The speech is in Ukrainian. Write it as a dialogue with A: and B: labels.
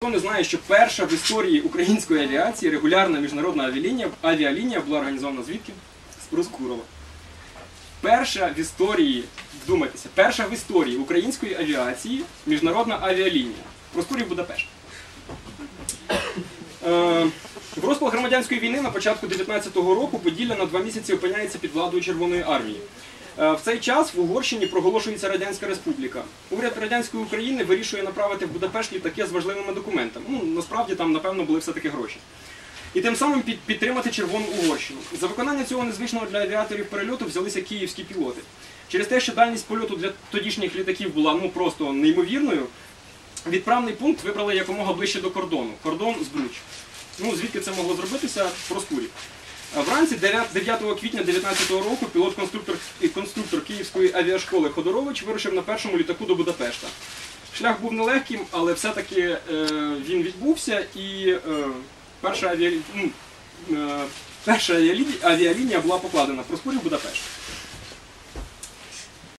A: Хто не знає, що перша в історії української авіації регулярна міжнародна авіалінія, авіалінія була організована звідки? З Проскурова. Перша в історії, вдумайтеся, перша в історії української авіації міжнародна авіалінія. Проскурів Будапешт. Е, в розпал громадянської війни на початку 19-го року Поділля на два місяці опиняється під владою Червоної армії. Е, В цей час в Угорщині проголошується Радянська Республіка. Уряд радянської України вирішує направити в Будапешт літаки з важливими документами. Ну, насправді там, напевно, були все-таки гроші. І тим самим під- підтримати Червону Угорщину. За виконання цього незвичного для авіаторів перельоту взялися київські пілоти. Через те, що дальність польоту для тодішніх літаків була ну просто неймовірною, відправний пункт вибрали якомога ближче до кордону. Кордон з Бруч. Ну, звідки це могло зробитися? Проскурів. Вранці 9 9 квітня 2019 року пілот-конструктор конструктор Київської авіашколи Ходорович вирушив на першому літаку до Будапешта. Шлях був нелегким, але все-таки е, він відбувся і е, перша, ну, е, авіалінія, була покладена в Проскурів Будапешт.